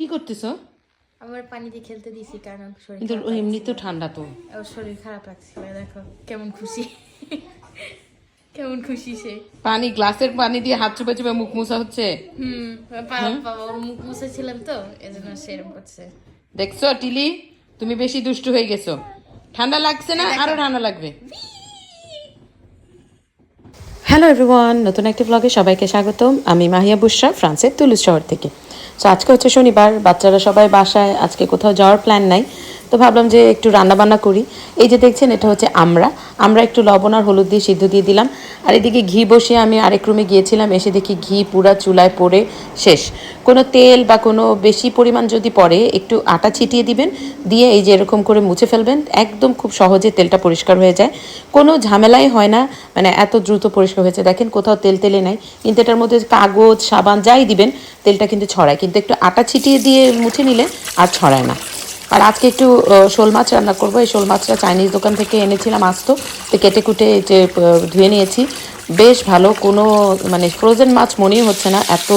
কি করতেছ? আমার পানিতে খেলতে দিছি কারণ শরীর কিন্তু এমনি তো ঠান্ডা তো। ওর শরীর খারাপ লাগছিল দেখো কেমন খুশি। কেমন খুশি সে। পানি গ্লাসের পানি দিয়ে হাত চুপে চুপে মুখ মুছা হচ্ছে? হুম বাবা ওর মুখ মুছেছিলাম তো এজন্য সেরকম করছে। দেখছ টিলি? তুমি বেশি দুষ্টু হয়ে গেছো। ঠান্ডা লাগছে না? আরও ঠান্ডা লাগবে। হ্যালো এভরিওয়ান নতুন একটি ব্লগে সবাইকে স্বাগতম। আমি মাহিয়া বুশরা ফ্রান্সের তুলুস শহর থেকে। আজকে হচ্ছে শনিবার বাচ্চারা সবাই বাসায় আজকে কোথাও যাওয়ার প্ল্যান নাই। তো ভাবলাম যে একটু রান্না বান্না করি। এই যে দেখছেন, এটা হচ্ছে আমরা। আমরা একটু লবণ আর হলুদ দিয়ে সিদ্ধ দিয়ে দিলাম। আর এদিকে ঘি বসিয়ে আমি আরেক রুমে গিয়েছিলাম, এসে দেখি ঘি পুরা চুলায় পড়ে শেষ। কোনো তেল বা কোনো বেশি পরিমাণ যদি পড়ে, একটু আটা ছিটিয়ে দিবেন, দিয়ে এই যে এরকম করে মুছে ফেলবেন, একদম খুব সহজে তেলটা পরিষ্কার হয়ে যায়। কোনো ঝামেলাই হয় না মানে এত দ্রুত পরিষ্কার হয়েছে। দেখেন কোথাও তেল তেলে নাই, কিন্তু এটার মধ্যে কাগজ, সাবান, যাই দিবেন, তেলটা কিন্তু ছড়ায়। কিন্তু একটু আটা ছিটিয়ে দিয়ে মুছে নিলে আর ছড়ায় না। আর আজকে একটু শোল মাছ রান্না করব। এই শোল মাছটা চাইনিজ দোকান থেকে এনেছিলাম আস্ত। তো কেটে কুটে যে ধুয়ে নিয়েছি। বেশ ভালো, কোনো মানে ফ্রোজেন মাছ মনেই হচ্ছে না, এত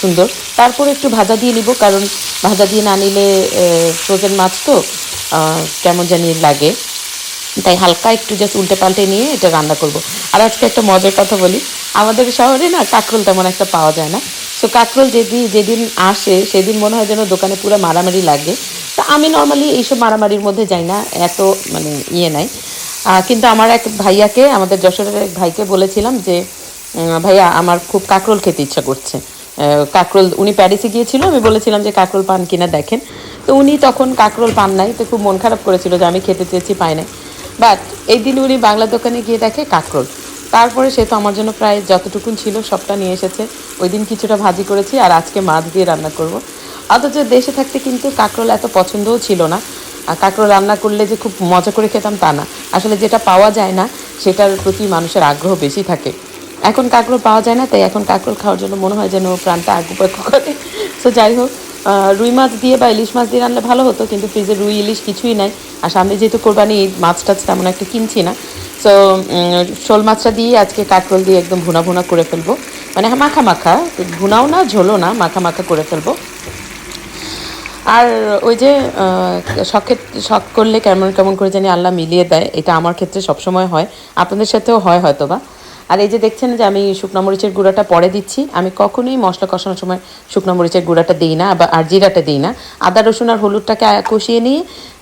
সুন্দর। তারপরে একটু ভাজা দিয়ে নিব, কারণ ভাজা দিয়ে না নিলে ফ্রোজেন মাছ তো কেমন জানি লাগে। তাই হালকা একটু জাস্ট উল্টে পাল্টে নিয়ে এটা রান্না করব। আর আজকে একটা মজার কথা বলি। আমাদের শহরে না কাঁকরোল তেমন একটা পাওয়া যায় না। সো কাঁকরোল যেদিন যেদিন আসে, সেদিন মনে হয় যেন দোকানে পুরো মারামারি লাগে। তা আমি নর্মালি এইসব মারামারির মধ্যে যাই না, এত মানে ইয়ে নাই। কিন্তু আমার এক ভাইয়াকে, আমাদের যশোরের এক ভাইকে বলেছিলাম যে ভাইয়া, আমার খুব কাঁকরোল খেতে ইচ্ছা করছে। কাঁকরোল, উনি প্যারিসে গিয়েছিল, আমি বলেছিলাম যে কাঁকরোল পান কিনা দেখেন। তো উনি তখন কাঁকরোল পান নাই, তো খুব মন খারাপ করেছিল যে আমি খেতে চেয়েছি, পাই নাই। বাট এই দিন উনি বাংলা দোকানে গিয়ে দেখে কাঁকরোল। তারপরে সে তো আমার জন্য প্রায় যতটুকুন ছিল সবটা নিয়ে এসেছে। ওই দিন কিছুটা ভাজি করেছি আর আজকে মাছ দিয়ে রান্না করব। অথচ দেশে থাকতে কিন্তু কাঁকরোল এত পছন্দও ছিল না। আর কাঁকরোল রান্না করলে যে খুব মজা করে খেতাম তা না। আসলে যেটা পাওয়া যায় না, সেটার প্রতি মানুষের আগ্রহ বেশি থাকে। এখন কাঁকরোল পাওয়া যায় না, তাই এখন কাঁকরোল খাওয়ার জন্য মনে হয় যেন প্রাণটা আগুপাকু করে। সো যাই হোক রুই মাছ দিয়ে বা ইলিশ মাছ দিয়ে রান্না ভালো হতো, কিন্তু ফ্রিজে রুই, ইলিশ কিছুই নাই। আর সামনে যেহেতু কোরবানি মাছ টাছ তেমন একটা কিনছি না। সো শোল মাছটা দিয়ে আজকে কাঁকরোল দিয়ে একদম ভুনা ভুনা করে ফেলব। মানে মাখা মাখা, ভুনাও না, ঝোলও না, মাখা মাখা করে ফেলব। আর ওই যে শখের, শখ করলে কেমন কেমন করে জানি আল্লাহ মিলিয়ে দেয়, এটা আমার ক্ষেত্রে সবসময় হয়। আপনাদের সাথেও হয় হয়তো বা আর এই যে দেখছেন যে আমি শুকনো মরিচের গুঁড়াটা পরে দিচ্ছি, আমি কখনোই মশলা কষানোর সময় শুকনো মরিচের গুঁড়াটা দিই না বা আর জিরাটা দিই না। আদা, রসুন আর হলুদটাকে কষিয়ে নিয়ে,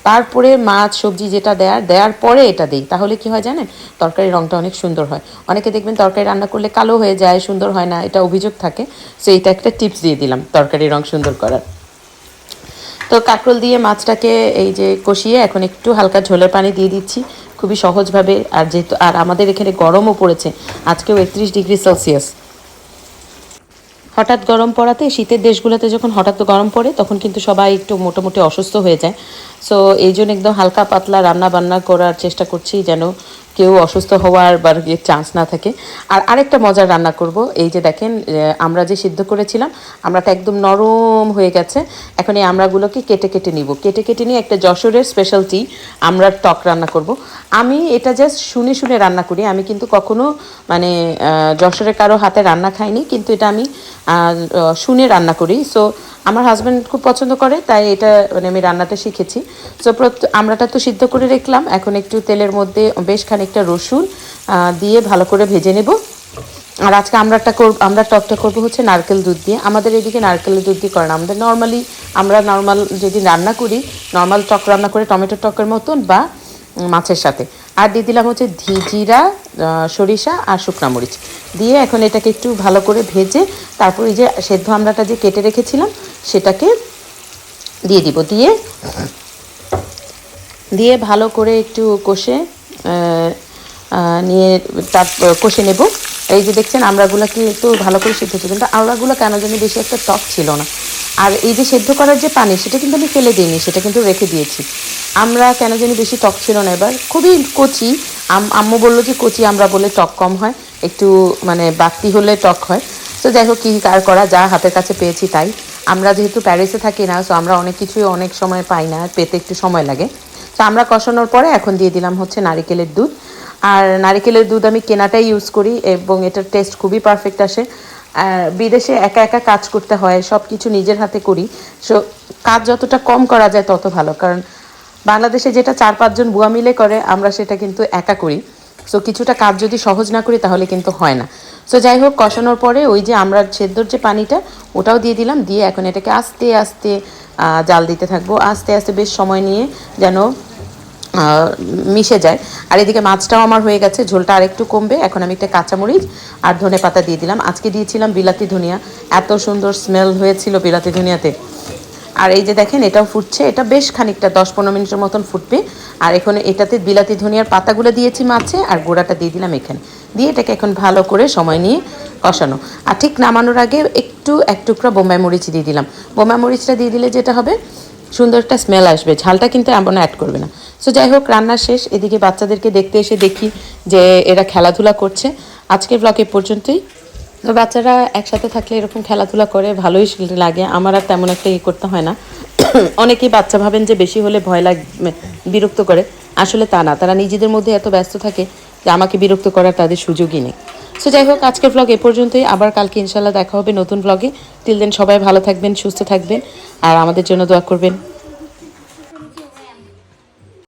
তারপরে মাছ, সবজি যেটা দেয়ার দেওয়ার পরে এটা দিই। তাহলে কি হয় জানেন? তরকারির রঙটা অনেক সুন্দর হয়। অনেকে দেখবেন তরকারি রান্না করলে কালো হয়ে যায়, সুন্দর হয় না, এটা অভিযোগ থাকে। সো এটা একটা টিপস দিয়ে দিলাম, তরকারির রং সুন্দর করার। তো কাঁকরোল দিয়ে মাছটাকে এই যে কষিয়ে এখন একটু হালকা ঝোলের পানি দিয়ে দিচ্ছি। খুবই সহজভাবে আর যেহেতু, আর আমাদের এখানে গরমও পড়েছে, আজকেও একত্রিশ ডিগ্রি সেলসিয়াস। হঠাৎ গরম পড়াতে, শীতের দেশগুলোতে যখন হঠাৎ গরম পড়ে, তখন কিন্তু সবাই একটু মোটামুটি অসুস্থ হয়ে যায়। সো এই জন্য একদম হালকা পাতলা রান্না বান্না করার চেষ্টা করছি যেন কেউ অসুস্থ হওয়ার বা চান্স না থাকে। আর আরেকটা মজার রান্না করব এই যে দেখেন আমরা যে সিদ্ধ করেছিলাম আমরাটা একদম নরম হয়ে গেছে। এখন এই আমরাগুলোকে কেটে কেটে নিব। কেটে কেটে নিয়ে একটা যশোরের স্পেশালটি আমরা টক রান্না করব। আমি এটা জাস্ট শুনে শুনে রান্না করি। আমি কিন্তু কখনো মানে আহ, যশোরের কারও হাতে রান্না খাইনি কিন্তু এটা আমি শুনে রান্না করি। সো আমার হাজব্যান্ড খুব পছন্দ করে, তাই এটা মানে আমি রান্নাটা শিখেছি। সো আমরাটা তো সিদ্ধ করে রাখলাম, এখন একটু তেলের মধ্যে বেশ খানিকটা রসুন দিয়ে ভালো করে ভেজে নেব। আর আজকে আমরাটা করব আমরা টকটা করব হচ্ছে নারকেল দুধ দিয়ে। আমাদের এদিকে নারকেলের দুধ দিয়ে করে না। আমাদের নর্মালি আমরা নর্মাল যদি রান্না করি নর্মাল টক রান্না করে টমেটো টকের মতন বা মাছের সাথে। আর দিয়ে দিলাম হচ্ছে ধি জিরা সরিষা আর শুকনা মরিচ। দিয়ে এখন এটাকে একটু ভালো করে ভেজে, তারপর এই যে সেদ্ধ আমড়াটা যে কেটে রেখেছিলাম সেটাকে দিয়ে দিব, দিয়ে দিয়ে ভালো করে একটু কষে নিয়ে তার, কষে নেব। এই যে দেখছেন আমড়াগুলোকে একটু ভালো করে সিদ্ধ হচ্ছে, কিন্তু আমড়াগুলো কেন জানি বেশি একটা টক ছিল না। আর এই যে সেদ্ধ করার যে পানি, সেটা কিন্তু আমি ফেলে দিইনি, সেটা কিন্তু রেখে দিয়েছি। আমরা কেন জানি বেশি টক ছিল না এবার। খুবই কচি, আম- আম্মু বলল যে কচি আমরা বলে টক কম হয়, একটু মানে বাড়তি হলে টক হয়। তো যাই হোক, কী কার করা, যা হাতের কাছে পেয়েছি তাই। আমরা যেহেতু প্যারিসে থাকি না সো আমরা অনেক কিছুই অনেক সময় পাই না, পেতে একটু সময় লাগে। তো আমরা কষানোর পরে এখন দিয়ে দিলাম হচ্ছে নারিকেলের দুধ। আর নারিকেলের দুধ আমি কেনাটাই ইউজ করি এবং এটার টেস্ট খুবই পারফেক্ট আসে। বিদেশে একা একা কাজ করতে হয় সব কিছু নিজের হাতে করি। সো কাজ যতটা কম করা যায় তত ভালো, কারণ বাংলাদেশে যেটা চার পাঁচজন বুয়া মিলে করে, আমরা সেটা কিন্তু একা করি। সো কিছুটা কাজ যদি সহজ না করি, তাহলে কিন্তু হয় না। সো যাই হোক, কষানোর পরে ওই যে আমরা সেদ্ধর যে পানিটা, ওটাও দিয়ে দিলাম। দিয়ে এখন এটাকে আস্তে আস্তে জাল দিতে থাকব। আস্তে আস্তে বেশ সময় নিয়ে যেন মিশে যায়। আর এদিকে মাছটাও আমার হয়ে গেছে। ঝোলটা আরেকটু কমবে। এখন আমি একটা কাঁচামরিচ আর ধনে পাতা দিয়ে দিলাম। আজকে দিয়েছিলাম বিলাতি ধনিয়া। এত সুন্দর স্মেল হয়েছিল বিলাতি ধনিয়াতে। আর এই যে দেখেন, এটাও ফুটছে। এটা বেশ খানিকটা, দশ পনেরো মিনিটের মতন ফুটবে। আর এখন এটাতে বিলাতি ধনিয়ার পাতাগুলো দিয়েছি মাছে, আর গোড়াটা দিয়ে দিলাম এখানে। দিয়ে এটাকে এখন ভালো করে সময় নিয়ে কষানো। আর ঠিক নামানোর আগে একটু, এক টুকরা বোম্বাই মরিচ দিয়ে দিলাম। বোম্বাই মরিচটা দিয়ে দিলে যেটা হবে, সুন্দর একটা স্মেল আসবে। ঝালটা কিন্তু এমন অ্যাড করবে না। সো যাই হোক, রান্না শেষ। এদিকে বাচ্চাদেরকে দেখতে এসে দেখি যে এরা খেলাধুলা করছে। আজকের ব্লগ এ পর্যন্তই। তো বাচ্চারা একসাথে থাকলে এরকম খেলাধুলা করে ভালোই লাগে। আমার আর তেমন একটা ইয়ে করতে হয় না। অনেকেই বাচ্চা ভাবেন যে বেশি হলে ভয় লাগ বিরক্ত করে। আসলে তা না, তারা নিজেদের মধ্যে এত ব্যস্ত থাকে যে আমাকে বিরক্ত করার তাদের সুযোগই নেই। সো যাই হোক, আজকের ব্লগ এ পর্যন্তই। আবার কালকে ইনশাল্লাহ দেখা হবে নতুন ব্লগে তিল দিন সবাই ভালো থাকবেন, সুস্থ থাকবেন। আর আমাদের জন্য দোয়া করবেন।